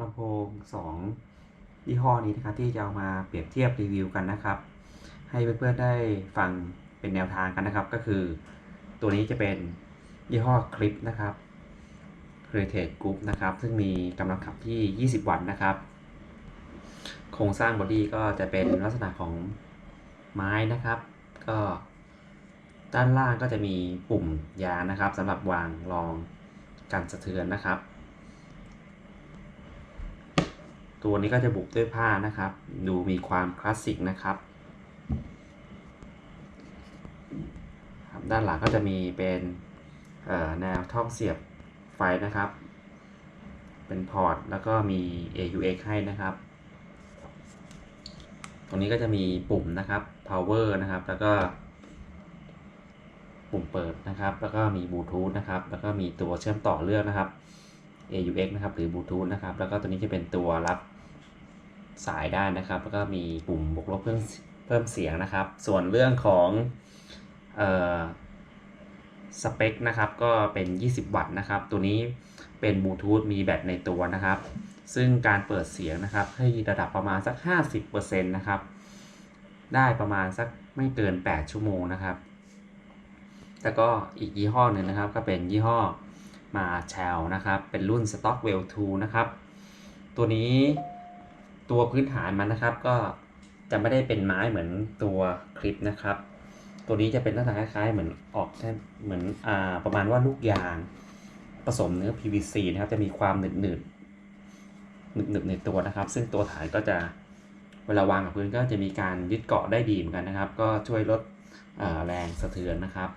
ลำโพงสองยี่ห้อนี้นะครับที่จะเอามาเปรียบเทียบรีวิวกันนะครับ ให้เพื่อนๆได้ฟังเป็นแนวทางกันนะครับ ก็คือ ตัวนี้จะเป็นยี่ห้อคลิปนะครับ c r e a t e Group นะครับ ซึ่งมีกำลังขับที่ 20 วัตต์นะครับ โครงสร้างบอดี้ก็จะเป็นลักษณะของไม้นะครับ ก็ด้านล่างก็จะมีปุ่มยานะครับสำหรับวางรองกันสะเทือนนะครับ ตัวนี้ก็จะบุกด้วยผ้านะครับ ดูมีความคลาสสิกนะครับครับด้านหลังก็จะมีเป็นแนวท่องเสียบไฟนะครับ เป็นพอร์ตแล้วก็มี AUX ให้นะครับ ตรงนี้ก็จะมีปุ่มนะครับ power นะครับ แล้วก็ ปุ่มเปิดนะครับ แล้วก็มีบลูทูธนะครับ แล้วก็มีตัวเชื่อมต่อเลือกนะครับ AUX นะครับ หรือบลูทูธนะครับ แล้วก็ตัวนี้จะเป็นตัวรับ สายได้นะครับ แล้วก็มีปุ่มบวกลบเพิ่มเพิ่มเสียงนะครับ ส่วนเรื่องของเอ่อสเปคนะครับก็เป็น 20 วัตต์นะครับ ตัวนี้เป็นบลูทูธมีแบตในตัวนะครับ ซึ่งการเปิดเสียงนะครับ ให้ระดับประมาณสัก 50%นะครับ ได้ประมาณสักไม่เกิน 8 ชั่วโมงนะครับ แล้วก็อีกยี่ห้อหนึ่งนะครับ ก็เป็นยี่ห้อมาแชลนะครับ เป็นรุ่น Stockwell 2 นะครับ ตัวนี้ ตัวพื้นฐานมันนะครับ ก็จะไม่ได้เป็นไม้เหมือนตัวคลิปนะครับ ตัวนี้จะเป็นลักษณะคล้ายๆ เหมือนออกแค่เหมือนอ่าประมาณว่าลูกยาง ผสมเนื้อ PVC นะครับ จะมีความหนึบหนึบหนึบหนึบๆในตัวนะครับ ซึ่งตัวฐานก็จะเวลาวางกับพื้นก็จะมีการยึดเกาะได้ดีเหมือนกันนะครับ ก็ช่วยลดแรงสะเทือนนะครับ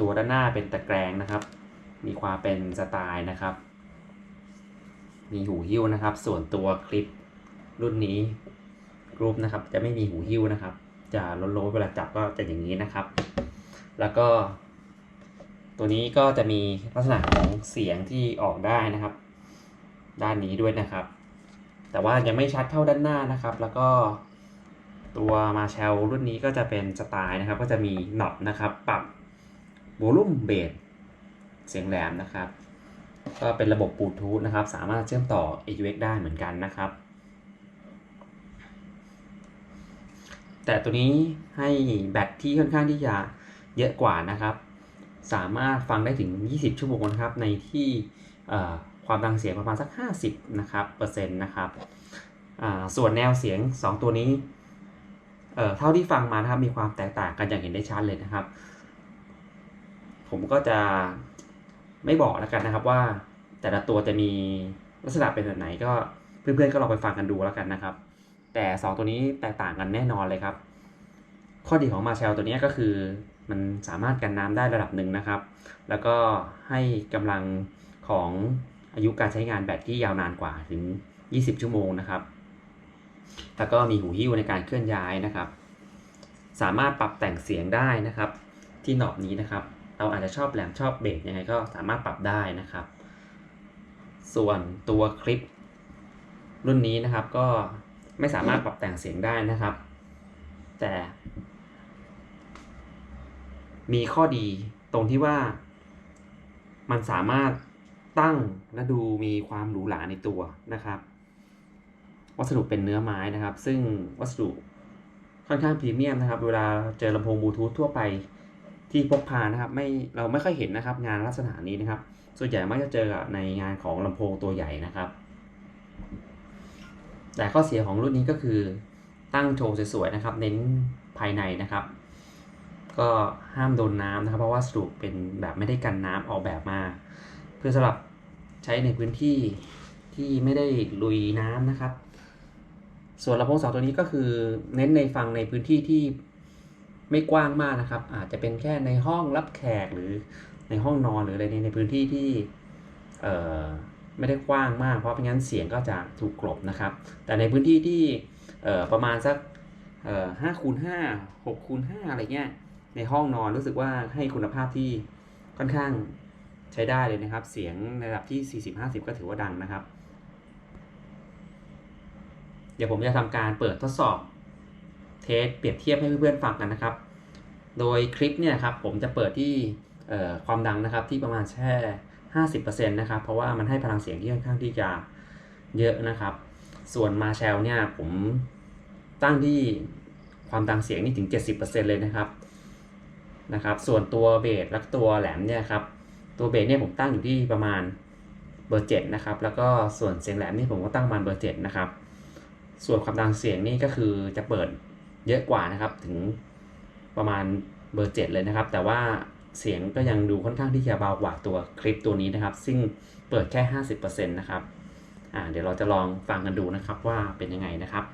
ตัวด้านหน้าเป็นตะแกรงนะครับ มีความเป็นสไตล์นะครับ มีหูหิ้วนะครับ ส่วนตัวคลิปรุ่นนี้กรุ๊ปนะครับ จะไม่มีหูหิ้วนะครับ จะโล้นๆเวลาจับก็จะอย่างนี้นะครับ แล้วก็ ตัวนี้ก็จะมีลักษณะของเสียงที่ออกได้นะครับ ด้านนี้ด้วยนะครับ แต่ว่ายังไม่ชัดเท่าด้านหน้านะครับ แล้วก็ตัวมาแชลรุ่นนี้ก็จะเป็นสไตล์นะครับ ก็จะมีหนอบนะครับ ปรับโวลูมเบสเสียงแหลมนะครับ ก็เป็นระบบบลูทูธนะครับ สามารถเชื่อมต่อ AUX ได้เหมือนกันนะครับ แต่ตัวนี้ให้แบตที่ค่อนข้างที่จะเยอะกว่านะครับ สามารถฟังได้ถึง 20 ชั่วโมงนะครับ ในที่ความดังเสียงประมาณสัก 50 นะครับเปอร์เซ็นต์นะครับ ส่วนแนวเสียง 2 ตัวนี้ เท่าที่ฟังมานะครับ มีความแตกต่างกันอย่างเห็นได้ชัดเลยนะครับ ผมก็จะ ไม่บอกแล้วกันนะครับว่า แต่ละตัวจะมีลักษณะเป็นแบบไหนก็เพื่อนๆก็ลองไปฟังกันดูแล้วกันนะครับ แต่ 2 ตัวนี้แตกต่างกันแน่นอนเลยครับ ข้อดีของมาแชลตัวนี้ก็คือ มันสามารถกันน้ำได้ระดับหนึ่งนะครับ แล้วก็ให้กำลังของอายุการใช้งานแบตที่ยาวนานกว่าถึง 20 ชั่วโมงนะครับ แล้วก็มีหูหิ้วในการเคลื่อนย้ายนะครับ สามารถปรับแต่งเสียงได้นะครับ ที่หนอบนี้นะครับ เราอาจจะชอบแหลมชอบเบสยังไงก็สามารถปรับได้นะครับ ส่วนตัวคลิป รุ่นนี้นะครับก็ไม่สามารถปรับแต่งเสียงได้นะครับ แต่ มีข้อดีตรงที่ว่ามันสามารถตั้งและดูมีความหรูหราในตัวนะครับ วัสดุเป็นเนื้อไม้นะครับ ซึ่งวัสดุค่อนข้างพรีเมียมนะครับ เวลาเจอลำโพงบลูทูธทั่วไป ที่พกพานะครับไม่เราไม่ค่อยเห็นนะครับงานลักษณะนี้นะครับ ส่วนใหญ่มักจะเจอในงานของลำโพงตัวใหญ่นะครับ แต่ข้อเสียของรุ่นนี้ก็คือตั้งโชว์สวยๆนะครับ เน้นภายในนะครับ ก็ห้ามโดนน้ำนะครับ เพราะว่าสรุปเป็นแบบไม่ได้กันน้ำออกแบบมา เพื่อสำหรับใช้ในพื้นที่ที่ไม่ได้ลุยน้ำนะครับ ส่วนลำโพงสองตัวนี้ก็คือเน้นในฟังในพื้นที่ที่ ไม่กว้างมากนะครับ อาจจะเป็นแค่ในห้องรับแขกหรือในห้องนอนหรืออะไรในในพื้นที่ที่ไม่ได้กว้างมาก เพราะไม่งั้นเสียงก็จะถูกกลบนะครับ แต่ในพื้นที่ที่ประมาณสักห้าคูณห้าหกคูณห้าอะไรเงี้ยในห้องนอนรู้สึกว่าให้คุณภาพที่ค่อนข้างใช้ได้เลยนะครับ เสียงในระดับที่ 40-50 ก็ถือว่าดังนะครับ เดี๋ยวผมจะทำการเปิดทดสอบ เทสเปรียบเทียบให้เพื่อนๆฟังกันนะครับ โดยคลิปเนี่ยครับผมจะเปิดที่ความดังนะครับที่ประมาณแค่50%นะครับ เพราะว่ามันให้พลังเสียงที่ค่อนข้างที่จะเยอะนะครับ ส่วนมาแชลเนี่ยผมตั้งที่ความดังเสียงนี่ถึง 70%เลยนะครับนะครับ ส่วนตัวเบสและตัวแหลมเนี่ยครับ ตัวเบสเนี่ยผมตั้งอยู่ที่ประมาณเบอร์7นะครับ แล้วก็ส่วนเสียงแหลมนี่ผมก็ตั้งประมาณเบอร์7นะครับ ส่วนความดังเสียงนี่ก็คือจะเปิด เยอะกว่านะครับถึงประมาณเบอร์ 7 เลยนะครับ แต่ว่าเสียงก็ยังดูค่อนข้างที่จะเบากว่าตัวคลิปตัวนี้นะครับ ซึ่งเปิดแค่ 50%นะครับอ่าเดี๋ยวเราจะลองฟังกันดูนะครับว่าเป็นยังไงนะครับ